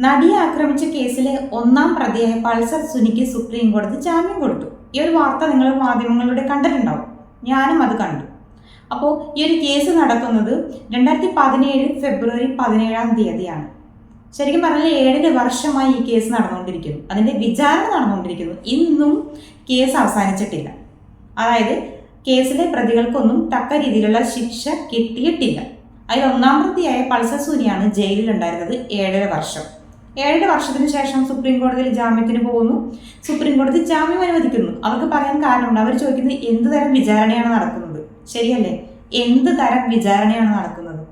നടിയെ ആക്രമിച്ച കേസിലെ ഒന്നാം പ്രതിയായ പൾസർ സുനിക്ക് സുപ്രീം കോടതി ജാമ്യം കൊടുത്തു. ഈ ഒരു വാർത്ത നിങ്ങൾ മാധ്യമങ്ങളിലൂടെ കണ്ടിട്ടുണ്ടാവും. ഞാനും അത് കണ്ടു. അപ്പോൾ ഈ ഒരു കേസ് നടക്കുന്നത് രണ്ടായിരത്തി പതിനേഴ് ഫെബ്രുവരി പതിനേഴാം തീയതിയാണ്. ശരിക്കും പറഞ്ഞാൽ ഏഴര വർഷമായി ഈ കേസ് നടന്നുകൊണ്ടിരിക്കുന്നു. അതിന്റെ വിചാരണ നടന്നുകൊണ്ടിരിക്കുന്നു. ഇന്നും കേസ് അവസാനിച്ചിട്ടില്ല. അതായത് കേസിലെ പ്രതികൾക്കൊന്നും തക്ക രീതിയിലുള്ള ശിക്ഷ കിട്ടിയിട്ടില്ല. അതിൽ ഒന്നാം പ്രതിയായ പൾസർ സൂനിയാണ് ജയിലിലുണ്ടായിരുന്നത് ഏഴര വർഷം. ഏഴര വർഷത്തിന് ശേഷം സുപ്രീം കോടതിയിൽ ജാമ്യത്തിന് പോകുന്നു. സുപ്രീം കോടതി ജാമ്യം അനുവദിക്കുന്നു. അവർക്ക് പറയാൻ കാരണമുണ്ട്. അവർ ചോദിക്കുന്നത് എന്ത് തരം വിചാരണയാണ് നടക്കുന്നത്? ശരിയല്ലേ? എന്ത് തരം വിചാരണയാണ് നടക്കുന്നത്?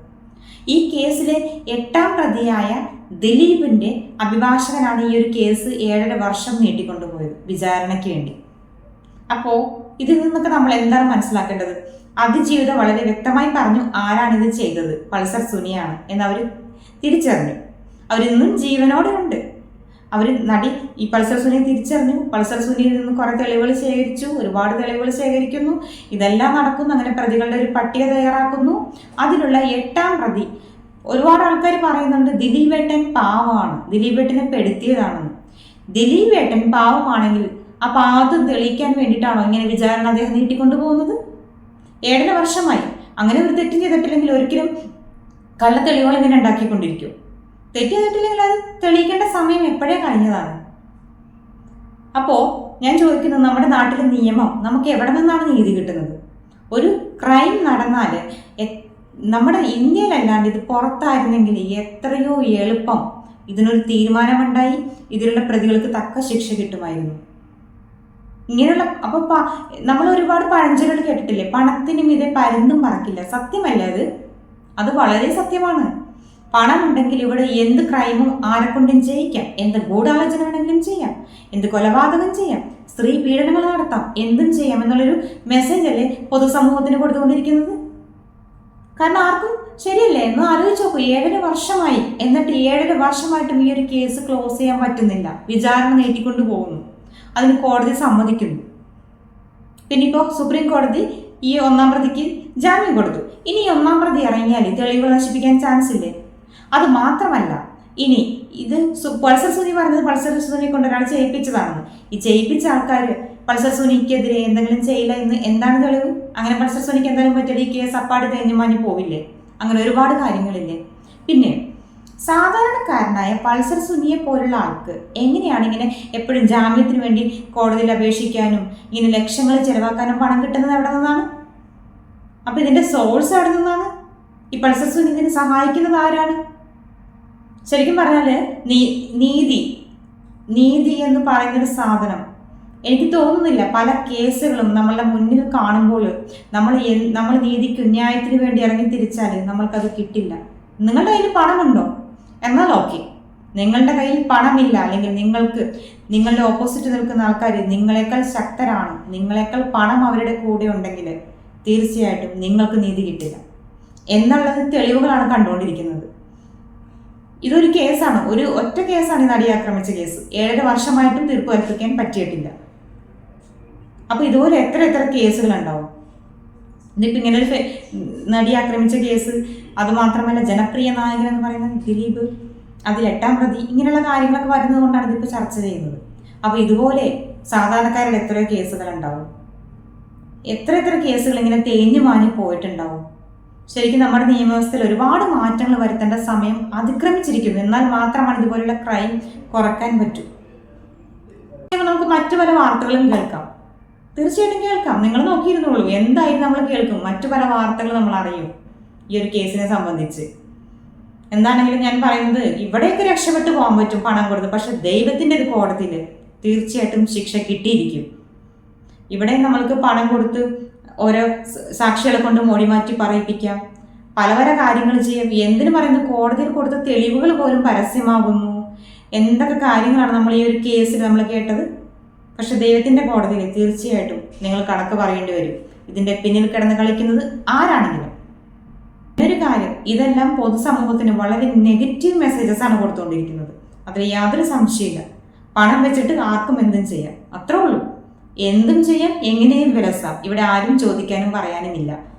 ഈ കേസിലെ എട്ടാം പ്രതിയായ ദിലീപിന്റെ അഭിഭാഷകനാണ് ഈ ഒരു കേസ് ഏഴര വർഷം നീട്ടിക്കൊണ്ടുപോയത് വിചാരണയ്ക്ക് വേണ്ടി. അപ്പോൾ ഇതിൽ നിന്നൊക്കെ നമ്മൾ എന്താണ് മനസ്സിലാക്കേണ്ടത്? അതിജീവിതം വളരെ വ്യക്തമായി പറഞ്ഞു ആരാണ് ഇത് ചെയ്തത്? പൾസർ സുനിയാണ് എന്ന് അവർ തിരിച്ചറിഞ്ഞു. അവരിന്നും ജീവനോടെ ഉണ്ട്. അവർ നടി ഈ പൾസർ സുനിയെ തിരിച്ചറിഞ്ഞു. പൾസർ സുനിയിൽ നിന്ന് കുറേ തെളിവുകൾ ശേഖരിച്ചു. ഒരുപാട് തെളിവുകൾ ശേഖരിക്കുന്നു. ഇതെല്ലാം നടക്കുന്നു. അങ്ങനെ പ്രതികളുടെ ഒരു പട്ടിക തയ്യാറാക്കുന്നു. അതിലുള്ള എട്ടാം പ്രതി. ഒരുപാട് ആൾക്കാർ പറയുന്നുണ്ട് ദിലീപേട്ടൻ പാവമാണ്. ദിലീപേട്ടനെ പെടുത്തിയതാണെന്ന്. ദിലീപേട്ടൻ പാവമാണെങ്കിൽ ആ പാവം തെളിയിക്കാൻ വേണ്ടിയിട്ടാണോ ഇങ്ങനെ വിചാരണ അദ്ദേഹം നീട്ടിക്കൊണ്ടു പോകുന്നത്? ഏഴര വർഷമായി. അങ്ങനെ ഒരു തെറ്റും ചെയ്തിട്ടില്ലെങ്കിൽ ഒരിക്കലും കള്ള തെളിവുകൾ ഇങ്ങനെ ഉണ്ടാക്കിക്കൊണ്ടിരിക്കും. തെറ്റ് ചെയ്തിട്ടില്ലെങ്കിൽ അത് തെളിയിക്കേണ്ട സമയം എപ്പോഴേ കഴിഞ്ഞതാണ്? അപ്പോൾ ഞാൻ ചോദിക്കുന്നത് നമ്മുടെ നാട്ടിലെ നിയമം നമുക്ക് എവിടെ നിന്നാണ് നീതി കിട്ടുന്നത്? ഒരു ക്രൈം നടന്നാൽ നമ്മുടെ ഇന്ത്യയിലല്ലാണ്ട് ഇത് പുറത്തായിരുന്നെങ്കിൽ എത്രയോ എളുപ്പം ഇതിനൊരു തീരുമാനമുണ്ടായി ഇതിലുള്ള പ്രതികൾക്ക് തക്ക ശിക്ഷ കിട്ടുമായിരുന്നു. ഇങ്ങനെയുള്ള അപ്പൊ പ- നമ്മൾ ഒരുപാട് പഴഞ്ചൊല്ലുകൾ കേട്ടിട്ടില്ലേ? പണത്തിന് മീതെ പരുന്നും മറക്കില്ല സത്യമല്ല അത്? അത് വളരെ സത്യമാണ്. പണം ഉണ്ടെങ്കിൽ ഇവിടെ എന്ത് ക്രൈമും ആരെക്കൊണ്ടും ചെയ്യിക്കാം എന്ത് ഗൂഢാലോചന വേണമെങ്കിലും ചെയ്യാം. എന്ത് കൊലപാതകം ചെയ്യാം. സ്ത്രീ പീഡനങ്ങൾ നടത്താം. എന്തും ചെയ്യാം എന്നുള്ളൊരു മെസ്സേജ് അല്ലേ പൊതുസമൂഹത്തിന് കൊടുത്തുകൊണ്ടിരിക്കുന്നത്? കാരണം ആർക്കും ശരിയല്ലേ? എന്ന് ആലോചിച്ച് നോക്കൂ. ഏഴര വർഷമായി. എന്നിട്ട് ഏഴര വർഷമായിട്ടും ഈ ഒരു കേസ് ക്ലോസ് ചെയ്യാൻ പറ്റുന്നില്ല. വിചാരണ നീട്ടിക്കൊണ്ടു പോകുന്നു. അതിന് കോടതി സമ്മതിക്കുന്നു. പിന്നെ ഇപ്പോൾ സുപ്രീം കോടതി ഈ ഒന്നാം പ്രതിക്ക് ജാമ്യം കൊടുത്തു. ഇനി ഒന്നാം പ്രതി ഇറങ്ങിയാൽ തെളിവുകൾ നശിപ്പിക്കാൻ ചാൻസ് ഇല്ലേ? അത് മാത്രമല്ല ഇനി ഇത് പൾസർ സുനി പറഞ്ഞത് പൾസർ സുനിയെ കൊണ്ട് ഒരാൾ ചെയ്യിപ്പിച്ചതാണെന്ന്. ഈ ചെയ്യിപ്പിച്ച ആൾക്കാർ പൾസർ സുനിക്കെതിരെ എന്തെങ്കിലും ചെയ്യില്ല എന്ന് എന്താണ് തെളിവ്? അങ്ങനെ പൾസർ സുനിക്ക് എന്തായാലും പറ്റില്ല ഈ കേസ് അപ്പാട് തേഞ്ഞു മാഞ്ഞു പോവില്ലേ? അങ്ങനെ ഒരുപാട് കാര്യങ്ങളില്ലേ? പിന്നെ സാധാരണക്കാരനായ പൾസർ സുനിയെ പോലുള്ള ആൾക്ക് എങ്ങനെയാണ് ഇങ്ങനെ എപ്പോഴും ജാമ്യത്തിന് വേണ്ടി കോടതിയിൽ അപേക്ഷിക്കാനും ഇങ്ങനെ ലക്ഷങ്ങൾ ചെലവാക്കാനും പണം കിട്ടുന്നത് എവിടെ നിന്നാണ്? അപ്പൊ ഇതിന്റെ സോഴ്സ് എവിടെ നിന്നാണ്? ഈ പൾസർ സുനി ഇതിന് സഹായിക്കുന്നത് ആരാണ്? ശരിക്കും പറഞ്ഞാൽ നീതി നീതി എന്ന് പറയുന്ന ഒരു സാധനം. എനിക്ക് തോന്നുന്നില്ല പല കേസുകളും നമ്മളുടെ മുന്നിൽ കാണുമ്പോൾ നമ്മൾ നമ്മൾ നീതിക്ക് ന്യായത്തിന് വേണ്ടി ഇറങ്ങി തിരിച്ചാൽ നമ്മൾക്കത് കിട്ടില്ല. നിങ്ങളുടെ കയ്യിൽ പണമുണ്ടോ? എന്നാൽ ഓക്കെ. നിങ്ങളുടെ കയ്യിൽ പണമില്ല അല്ലെങ്കിൽ നിങ്ങൾക്ക് നിങ്ങളുടെ ഓപ്പോസിറ്റ് നിൽക്കുന്ന ആൾക്കാർ നിങ്ങളെക്കാൾ ശക്തരാണ്. നിങ്ങളെക്കാൾ പണം അവരുടെ കൂടെ ഉണ്ടെങ്കിൽ തീർച്ചയായിട്ടും നിങ്ങൾക്ക് നീതി കിട്ടില്ല. എന്നുള്ളത് തെളിവുകളാണ് കണ്ടുകൊണ്ടിരിക്കുന്നത്. ഇതൊരു കേസാണ്. ഒരു ഒറ്റ കേസാണ് ഈ നടി ആക്രമിച്ച കേസ്. ഏഴര വർഷമായിട്ടും തീർപ്പ് കൽപ്പിക്കാൻ പറ്റിയിട്ടില്ല. അപ്പൊ ഇതുപോലെ എത്ര എത്ര കേസുകൾ ഉണ്ടാവും ഇന്നിപ്പോ ഇങ്ങനെ ഒരു നടി ആക്രമിച്ച കേസ് അത് മാത്രമല്ല ജനപ്രിയ നായകൻ എന്ന് പറയുന്ന ദിലീപ് അതിൽ എട്ടാം പ്രതി ഇങ്ങനെയുള്ള കാര്യങ്ങളൊക്കെ വരുന്നത് കൊണ്ടാണ് ഇതിപ്പോ ചർച്ച ചെയ്യുന്നത്. അപ്പൊ ഇതുപോലെ സാധാരണക്കാരുടെ എത്രയോ കേസുകൾ ഉണ്ടാവും എത്ര എത്ര കേസുകൾ ഇങ്ങനെ തേഞ്ഞു മാഞ്ഞു പോയിട്ടുണ്ടാവും. ശരിക്കും നമ്മുടെ നിയമവ്യവസ്ഥയിൽ ഒരുപാട് മാറ്റങ്ങൾ വരുത്തേണ്ട സമയം അതിക്രമിച്ചിരിക്കുന്നു. എന്നാൽ മാത്രമാണ് ഇതുപോലുള്ള ക്രൈം കുറയ്ക്കാൻ പറ്റൂ. നമുക്ക് മറ്റു പല വാർത്തകളും കേൾക്കാം. തീർച്ചയായിട്ടും കേൾക്കാം. നിങ്ങൾ നോക്കിയിരുന്നുള്ളൂ. എന്തായാലും നമ്മൾ കേൾക്കും. മറ്റു പല വാർത്തകൾ നമ്മൾ അറിയും. ഈ ഒരു കേസിനെ സംബന്ധിച്ച്. എന്താണെങ്കിലും ഞാൻ പറയുന്നത് ഇവിടെയൊക്കെ രക്ഷപ്പെട്ടു പോകാൻ പറ്റും പണം കൊടുത്ത്. പക്ഷെ ദൈവത്തിന്റെ ഒരു കോടതിയിൽ തീർച്ചയായിട്ടും ശിക്ഷ കിട്ടിയിരിക്കും. ഇവിടെ നമ്മൾക്ക് പണം കൊടുത്ത് ഓരോ സാക്ഷികളെ കൊണ്ട് മൊഴി മാറ്റി പറയിപ്പിക്കാം. പല പല കാര്യങ്ങൾ ചെയ്യാം. എന്തിനു പറയുന്നു? കോടതിയിൽ കൊടുത്ത തെളിവുകൾ പോലും പരസ്യമാകുന്നു. എന്തൊക്കെ കാര്യങ്ങളാണ് നമ്മൾ ഈ ഒരു കേസിൽ നമ്മൾ കേട്ടത്? പക്ഷെ ദൈവത്തിന്റെ കോടതിയിൽ തീർച്ചയായിട്ടും നിങ്ങൾ കണക്ക് പറയേണ്ടി വരും. ഇതിന്റെ പിന്നിൽ കിടന്ന് കളിക്കുന്നത് ആരാണെങ്കിലും. ഒരു കാര്യം ഇതെല്ലാം പൊതുസമൂഹത്തിന് വളരെ നെഗറ്റീവ് മെസ്സേജസ് ആണ് കൊടുത്തുകൊണ്ടിരിക്കുന്നത്. അതിൽ യാതൊരു സംശയമില്ല പണം വെച്ചിട്ട് ആർക്കും എന്തും ചെയ്യാം. അത്രേ ഉള്ളൂ. എന്തും ചെയ്യാം എങ്ങനെയും വിലസാം. ഇവിടെ ആരും ചോദിക്കാനും പറയാനും ഇല്ല